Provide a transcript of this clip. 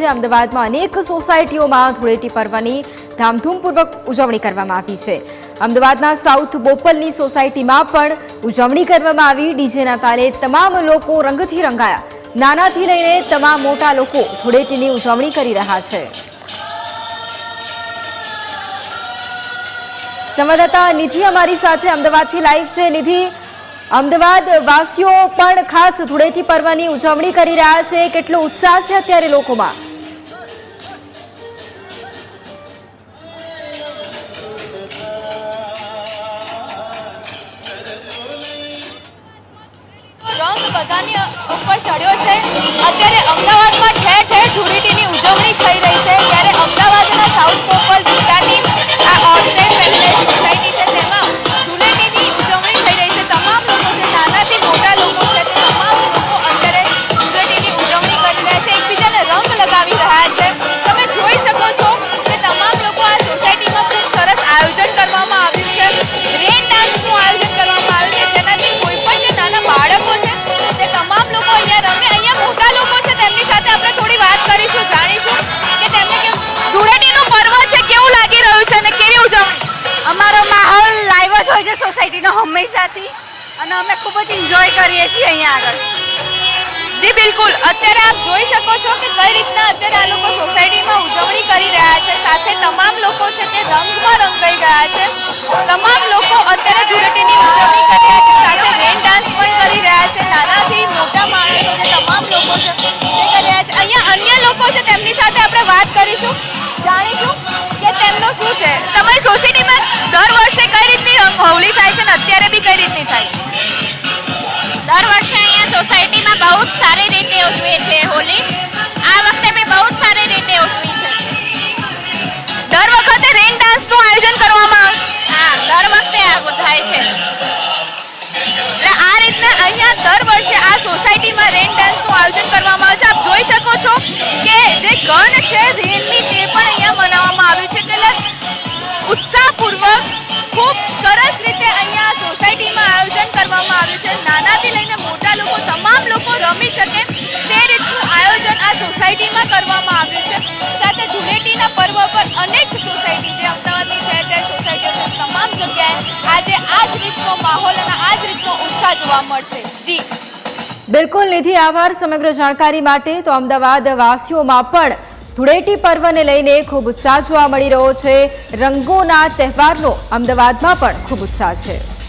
છે. અમદાવાદમાં અનેક સોસાયટીઓમાં ધૂળેટી પર્વની ધામધૂમપૂર્વક ઉજવણી કરવામાં આવી છે. અમદાવાદના સાઉથ બોપલની સોસાયટીમાં પણ ઉજવણી કરવામાં આવી. ડીજેના તાલે તમામ લોકો રંગથી રંગાયા. નાનાથી લઈને તમામ મોટા લોકો ધૂળેટીની ઉજવણી કરી રહ્યા છે. સંવાદદાતા નિધિ અમારી સાથે અમદાવાદથી લાઈવ છે. નિધિ અમદાવાદ વાસીઓ પણ ખાસ ધૂળેટી પર્વની ઉજવણી કરી રહ્યા છે. કેટલો ઉત્સાહ છે અત્યારે લોકોમાં? બધાની ઉપર ચડ્યો છે. અત્યારે અમદાવાદમાં સોસાયટીનો હંમેશાથી અને અમે ખૂબ જ એન્જોય કરીએ છીએ અહીંયા આગળ. જી, બિલકુલ. અત્યારે આપ જોઈ શકો છો કે કઈ રીતના અત્યારે આ લોકો સોસાયટીમાં ઉજવણી કરી રહ્યા છે. સાથે તમામ લોકો છે તે રંગમાં રંગાઈ ગયા છે. તમામ અત્યારે બી કઈ રીતની થાય? દર વર્ષે અહીંયા સોસાયટીમાં બહુ જ સારી રીતે ઉજવીએ છીએ હોલી. આ વખતે બી બહુ જ સારી રીતે ઉજવી છે. દર વખતે રેન ડાન્સનું આયોજન કરવામાં હા દર વખતે આ થાય છે. એટલે આ રીતના અહીંયા દર વર્ષે આ સોસાયટીમાં રેન ડાન્સનું આયોજન કરવામાં આવે છે. આપ જોઈ શકો છો કે જે ગન છે રેનની આ રીતનો માહોલ અને આ રીતનો ઉત્સાહ જોવા મળશે. જી. બિલકુલ, નિધિ આભાર સમગ્ર જાણકારી માટે. તો અમદાવાદ વાસીઓમાં પણ ધૂળેટી પર્વને લઈને ખૂબ ઉત્સાહ જોવા મળી રહ્યો છે. રંગોના તહેવારનો અમદાવાદમાં પણ ખૂબ ઉત્સાહ છે.